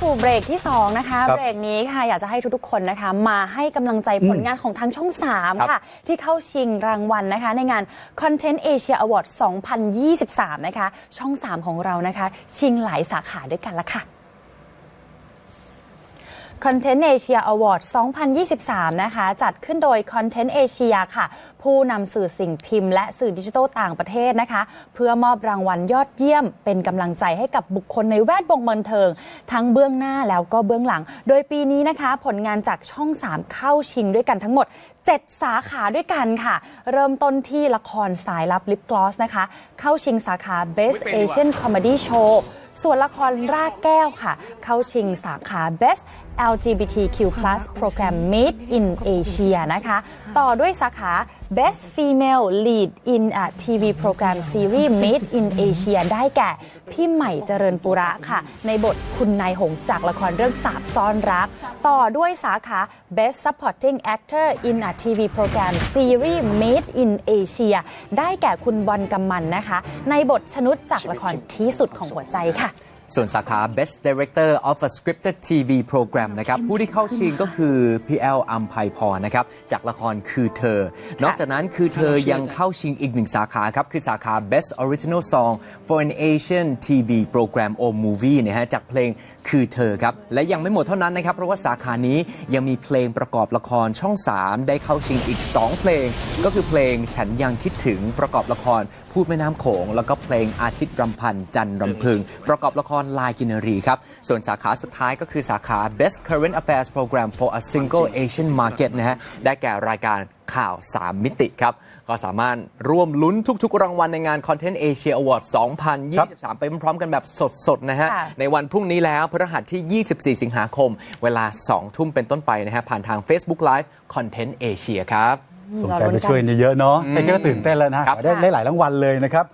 สู่เบรกที่ 2 นะคะ ครับเบรกนี้ค่ะอยากจะให้ทุกๆคนนะคะ มาให้กำลังใจผลงานของทางช่อง3ค่ะ ที่เข้าชิงรางวัลนะคะ ในงาน Content Asia Award 2023 นะคะ ช่อง 3 ของเรานะคะ ชิงหลายสาขาด้วยกันละค่ะ Content Asia Award 2023 นะคะ จัดขึ้นโดย Content Asia ค่ะ ผู้นำสื่อสิ่งพิมพ์และสื่อดิจิทัลต่างประเทศนะคะ เพื่อมอบรางวัลยอดเยี่ยม เป็นกำลังใจให้กับบุคคลในแวดวงบันเทิง ทั้งเบื้องหน้าแล้วก็เบื้องหลัง โดยปีนี้นะคะ ผลงานจากช่อง 3 เข้าชิงด้วยกันทั้งหมด 7 สาขาด้วยกันค่ะ เริ่มต้นที่ละครสายลับลิปกลอสนะคะ เข้าชิงสาขา Best Asian Comedy Show ส่วนละครรากแก้วค่ะ เข้าชิงสาขา Best LGBTQ+ Program Made in Asia นะคะ ต่อด้วยสาขา Best Female Lead in a TV Program Series Made in Asia ได้แก่ พี่ใหม่เจริญปุระค่ะ ในบทคุณนายหงจากละครเรื่องสาบซ่อนรัก ต่อด้วยสาขา Best Supporting Actor in a TV Program Series Made in Asia ได้แก่คุณบอลกำมันนะคะ ในบทชนุดจากละครที่สุดของหัวใจค่ะค่ะ ส่วนสาขา Best Director of a Scripted TV Program นะครับผู้ที่เข้าชิงก็คือพี่แอลอัมไพพรนะครับจากละครคือเธอ นอกจากนั้นคือเธอยังเข้าชิงอีกหนึ่งสาขาครับ คือสาขา Best Original Song for an Asian TV Program or Movie นะฮะจากเพลงคือเธอครับ และยังไม่หมดเท่านั้นนะครับ เพราะว่าสาขานี้ยังมีเพลงประกอบละครช่อง 3 ได้เข้าชิงอีก 2 เพลง ก็คือเพลงฉันยังคิดถึงประกอบละครพูดแม่น้ำโขงแล้วก็เพลงอาทิตย์รำพันจันทร์รำพึง ประกอบละครลายกินรีครับ ส่วนสาขาสุดท้ายก็คือสาขา Best Current Affairs Program for a Single Asian Market นะฮะ ได้แก่รายการข่าว 3 มิติครับ ก็สามารถร่วมลุ้นทุกๆ รางวัลในงาน Content Asia Award 2023 ไปพร้อมๆกันแบบสดๆ นะฮะค่ะในวันพรุ่งนี้แล้วพฤหัสที่ 24 สิงหาคม เวลา 2 ทุ่มเป็นต้นไปนะฮะ ผ่านทาง Facebook Live Content Asia ครับสนใจไปช่วยนี่เยอะเนาะแค่ก็ตื่นเต้นแล้วนะครับได้ได้หลายรางวัลเลยนะครับ